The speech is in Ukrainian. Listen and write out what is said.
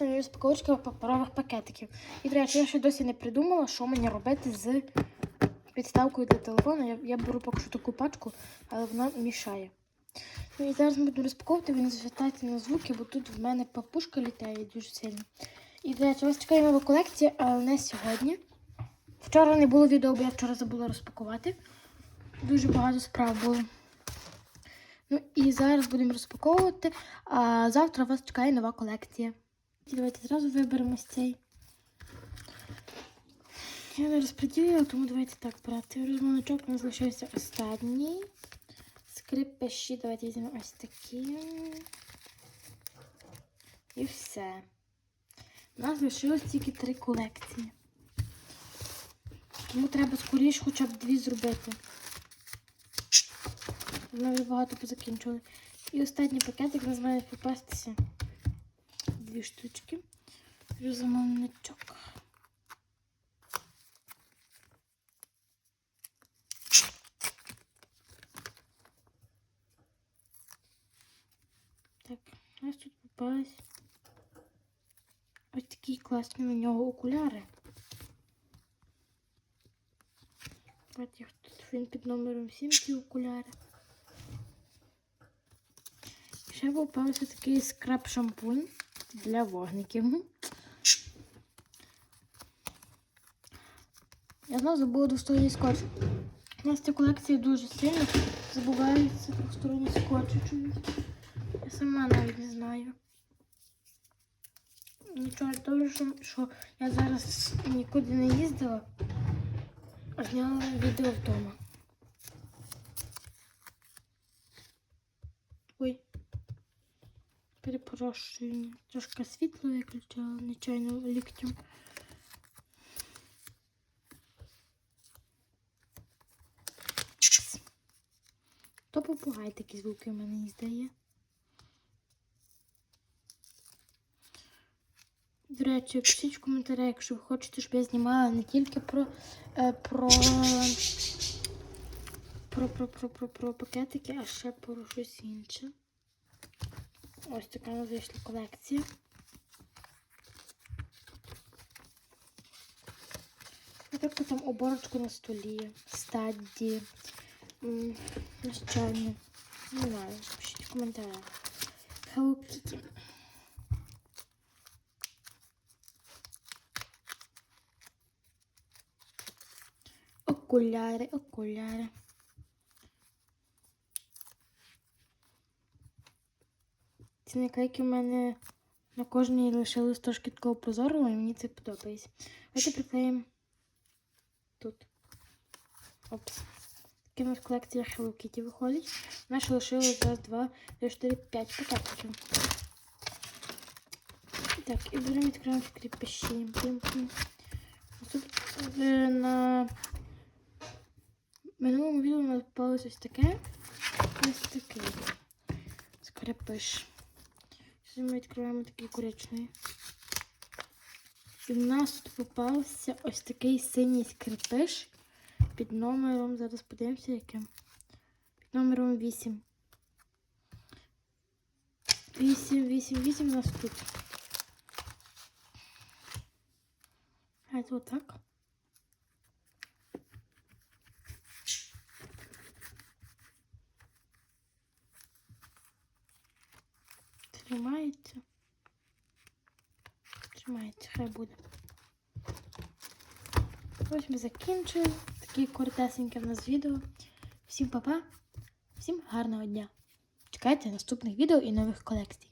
розпаковочка паперових пакетиків. І, до речі, я ще досі не придумала, що мені робити з підставкою для телефону. Я, я беру поки що таку пачку, але вона мішає. Ну і зараз будемо розпаковувати, ви не звертайте на звуки, бо тут в мене папушка літає дуже сильно. І, до речі, вас чекає нова колекція, але не сьогодні. Вчора не було відео, бо я вчора забула розпакувати. Дуже багато справ було. Ну і зараз будемо розпаковувати. А завтра вас чекає нова колекція. Давайте зразу виберемо цей. Я не розподілила, тому давайте так брати. Розмовничок у нас залишився останній. Скрипеші, давайте візьмемо ось такі. І все. У нас залишилось тільки три колекції. Тому треба скоріше хоча б дві зробити. Ми вже багато позакінчили. І останній пакетик нас має попастися. Дві штучки. Розумовничок. Так, у нас тут попались ось такі класні на нього окуляри. Бачите, тут він під номером 7 ці окуляри. Ще попався такий скраб шампунь для вогників. Я знову забула двосторонній скотч. У нас ця колекція дуже сильно забувається двосторонні скотчі чомусь. Я сама навіть не знаю. Нічого того, що я зараз нікуди не їздила, а зняла відео вдома. Перепрошую, трошки світло виключила, нечайно ліктем. То попугай такі звуки в мене здає. До речі, пишіть в коментарях, якщо ви хочете, щоб я знімала не тільки про, е, про, про, про, про, про, про пакетики, а ще про щось інше. Ось така нас вийшла колекція. Таку там оборочку на столі, стадії, м, нещайно. Не знаю, пишіть в коментарях. Hello Kitty. Окуляри, окуляри. Ці наклейки в мене на кожній лишилось трошки такого прозорого, і мені це подобається. Давайте приклеїмо тут. Опс. Такі у нас колекція Hello Kitty виходить. У нас лишилось раз, два, три, чотири, п'ять пакетиків. Так, і беремо відкриваємо скріпиші. Пім-пім. Тут е, на минулому відео у нас попалось ось таке. Ось таке. Скрипиш. Зараз ми відкриваємо такий коричневий. І в нас тут попався ось такий синій скрипиш під номером. Зараз подивимося, яким. Під номером 8. 8, 8, 8 у нас тут. А це отак. Тримається. Тримається, хай буде. Ось ми закінчили. Такі коротесеньке в нас відео. Всім па-па, всім гарного дня. Чекайте наступних відео і нових колекцій.